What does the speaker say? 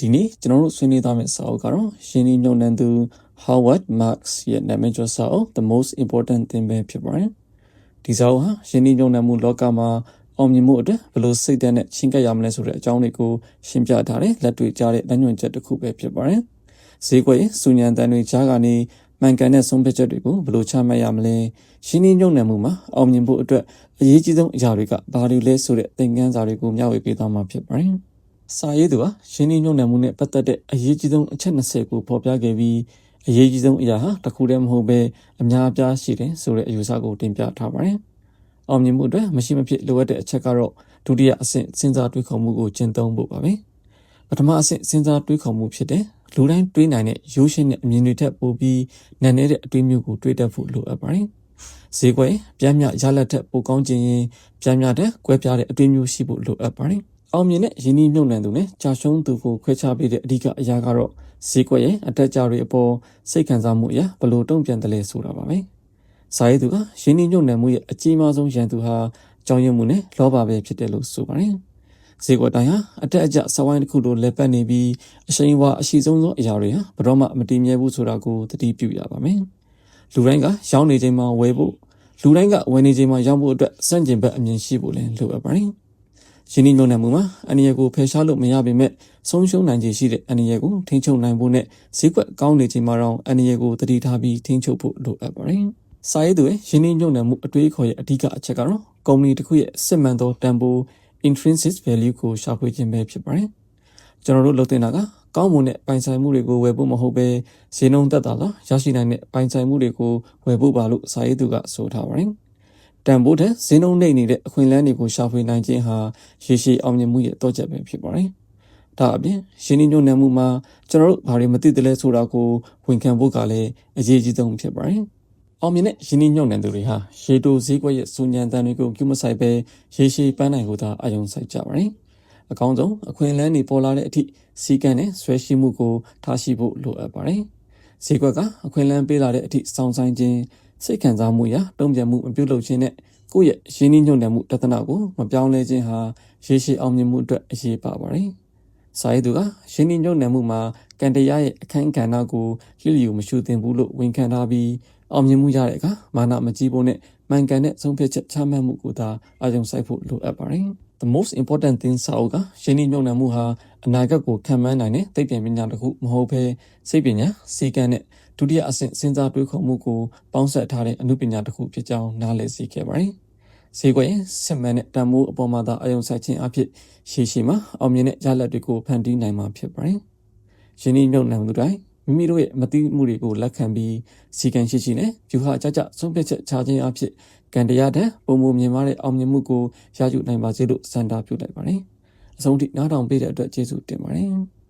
ဒီနေ့ကျွန်တော်တို့ဆွေးနွေးသွားမယ့်စာအုပ်ကတော့ရှင်းလင်းညွှန်နှံသူ Howard Marks ရဲ့နာမည်ကျော်စာအုပ် The Most Important Thing ပဲဖြစ်ပါတယ်။ဒီစာအုပ်ဟာရှင်းလင်းညွှန်နှံမှုလောကမှာအောင်မြင်မှုအတွက်ဘယ်လိုစိတ်ဓာတ်နဲ့ရှင်းကပ်ရမလဲဆိုတဲ့အကြောင်းတွေကိုရှင်းပြထားတဲ့လက်တွေ့ကျတဲ့လမ်းညွှန်ချက်တစ်ခုပဲဖြစ်ပါတယ်။ဈေးကွက်ရဲ့စူညံတန်တွေကြားကနေမှန်ကန်တဲ့ဆုံးဖြတ်ချက်တွေကိုဘယ်လိုချမှတ်ရမလဲရှင်းလင်းညွှန်နှံမှုမှာအောင်မြင်ဖို့အတွက်အရေးကြီးဆုံးအရာတွေကဘာတွေလဲဆိုတဲ့သင်ခန်းစာတွေကိုမျှဝေပေးသွားမှာဖြစ်ပါတယ်။ စာရေးသူဟာရှင်းလင်းညွှန်နယ်မှုနဲ့ပတ်သက်တဲ့အရေးကြီးဆုံးအချက်20ကိုဖော်ပြခဲ့ပြီးအရေးကြီးဆုံးအရာဟာတစ်ခုတည်းမဟုတ်ပဲအများအပြားရှိတယ်ဆိုတဲ့အယူဆကိုတင်ပြထားပါတယ်။အောင်မြင်မှုအတွက်မရှိမဖြစ်လိုအပ်တဲ့အချက်ကတော့ဒုတိယအဆင့်စဉ်းစားတွေးခေါ်မှုကိုကျင့်သုံးဖို့ပါပဲ။ပထမအဆင့်စဉ်းစားတွေးခေါ်မှုဖြစ်တဲ့လူတိုင်းတွေးနိုင်တဲ့ရိုးရှင်းတဲ့အမြင်တွေထက်ပိုပြီးနန်နေတဲ့အတွေးမျိုးကိုတွေးတတ်ဖို့လိုအပ်ပါတယ်။ဈေးကွက်ပြန်မြရလက်ထက်ပိုကောင်းခြင်းရင်ပြန်မြတဲ့ကွဲပြားတဲ့အတွေးမျိုးရှိဖို့လိုအပ်ပါတယ်။ အောင်မြင်တဲ့ယင်းနှိမ့်နှုတ်နှံသူနဲ့ကြာရှုံးသူကိုခွဲခြားပေးတဲ့အဓိကအရာကတော့ဈေးကွက်ရဲ့အတက်ကြတွေအပေါ်စိတ်ခံစားမှုအရာဘယ်လိုတုံ့ပြန်တယ်လဲဆိုတာပါပဲ။စာရေးသူကယင်းနှိမ့်နှုတ်နှံမှုရဲ့အကြီးမားဆုံးရန်သူဟာကြောင်ရွံ့မှုနဲ့လောဘပဲဖြစ်တယ်လို့ဆိုပါတယ်။ဈေးကွက်တိုင်းဟာအတက်အကျစဝိုင်းတစ်ခုလိုလက်ပတ်နေပြီးအရှိန်ဝါအရှိဆုံးသောအရာတွေဟာဘယ်တော့မှမတည်မြဲဘူးဆိုတာကိုသတိပြုရပါမယ်။လူတိုင်းကရောင်းနေချိန်မှာဝယ်ဖို့လူတိုင်းကဝယ်နေချိန်မှာရောင်းဖို့အတွက်စန့်ကျင်ဘက်အမြင်ရှိဖို့လည်းလိုအပ်ပါတယ်။ ယင်းနှိမ့်ညွှန်နယ်မှုမှာအန္တရာယ်ကိုဖယ်ရှားလို့မရပေမဲ့ဆုံးရှုံးနိုင်ခြေရှိတဲ့အန္တရာယ်ကိုထိန်းချုပ်နိုင်ဖို့နဲ့ဈေးကွက်ကောင်းနေချိန်မှာတော့အန္တရာယ်ကိုတတိထားပြီးထိန်းချုပ်ဖို့လိုအပ်ပါတယ်။စာရေးသူရဲ့ယင်းနှိမ့်ညွှန်နယ်မှုအတွေးခေါ်ရဲ့အဓိကအချက်ကတော့ကုမ္ပဏီတစ်ခုရဲ့စစ်မှန်သောတန်ဖိုး intrinsic value ကိုရှာဖွေခြင်းပဲဖြစ်ပါတယ်။ကျွန်တော်တို့လုပ်တင်တာကကောင်းမွန်တဲ့ပိုင်ဆိုင်မှုတွေကိုဝယ်ဖို့မဟုတ်ပဲဈေးနှုန်းသက်သာစွာရရှိနိုင်တဲ့ပိုင်ဆိုင်မှုတွေကိုဝယ်ဖို့ပါလို့စာရေးသူကဆိုထားပါတယ်။ တန်ဖိုးထက်ဈေးနှုန်းနှိမ့်နေတဲ့အခွင့်အလမ်းတွေကိုရှာဖွေနိုင်ခြင်းဟာရေရှည်အောင်မြင်မှုရဲ့တော့ချက်ပဲဖြစ်ပါတယ်။ဒါအပြင်ရှင်းလင်းညွှန်နှံမှုမှာကျွန်တော်တို့ဘာတွေမသိတယ်လဲဆိုတာကိုဝန်ခံဖို့ကလည်းအရေးကြီးဆုံးဖြစ်ပါတယ်။အောင်မြင်တဲ့ရင်းနှီးမြှုပ်နှံသူတွေဟာရေတိုဈေးကွက်ရဲ့စူညံတန်တွေကိုပြုမဆိုင်ပဲရေရှည်ပန်းနိုင်ကိုသာအယုံစိုက်ကြပါတယ်။အကောင်းဆုံးအခွင့်အလမ်းတွေပေါ်လာတဲ့အထိစီကံနဲ့ဆွဲရှိမှုကိုထားရှိဖို့လိုအပ်ပါတယ်။ဈေးကွက်ကအခွင့်အလမ်းပေးလာတဲ့အထိစောင့်ဆိုင်ခြင်း စိတ်ခံစားမှုရာတုံ့ပြန်မှုမပြုလုပ်ခြင်းနဲ့ကိုယ့်ရဲ့ရင်းနှီးညွှန်တယ်မှုတသနာကိုမပြောင်းလဲခြင်းဟာရေရှည်အောင်မြင်မှုအတွက်အရေးပါပါတယ်။စာရေးသူကရင်းနှီးညွှန်တယ်မှုမှာကံတရားရဲ့အခန်းကဏ္ဍကိုလျှလျူမရှုသင့်ဘူးလို့ဝန်ခံထားပြီးအောင်မြင်မှုရတဲ့အခါမာနမကြီးဖို့နဲ့မှန်ကန်တဲ့ဆုံးဖြတ်ချက်ချမှတ်မှုကိုသာအယုံစိုက်ဖို့လိုအပ်ပါတယ်။ The most important thing စာအုပ်ကရင်းနှီးမြှုပ်နှံမှုဟာအနာဂတ်ကိုခံမှန်းနိုင်တဲ့သိပ္ပံပညာတစ်ခုမဟုတ်ဘဲစိတ်ပညာစီကံနဲ့ ဒုတိယအဆင့်စဉ်းစားတွေးခေါ်မှုကိုပေါင်းစပ်ထားတဲ့အမှုပညာတစ်ခုဖြစ်ကြောင်းနားလည်စေခဲ့ပါတယ်။ဈေးကွက်ရဲ့စစ်မှန်တဲ့တန်ဖိုးအပေါ်မှာသာအယုံစိုက်ခြင်းအဖြစ်ရှေ့ရှေ့မှာအောင်မြင်တဲ့ရလဒ်တွေကိုဖန်တီးနိုင်မှာဖြစ်ပါတယ်။ယင်းဤမြုပ်နှံသူတိုင်းမိမိတို့ရဲ့မတိမှုတွေကိုလက်ခံပြီးစီကံရှိရှိနဲ့ယူဟာကြကြဆုံးဖြတ်ချက်ချခြင်းအဖြစ်ကံတရားတဲ့ပုံမမြင်မာတဲ့အောင်မြင်မှုကိုရယူနိုင်ပါစေလို့စံတာပြုလိုက်ပါတယ်။အဆုံးထိနားထောင်ပေးတဲ့အတွက်ကျေးဇူးတင်ပါတယ်။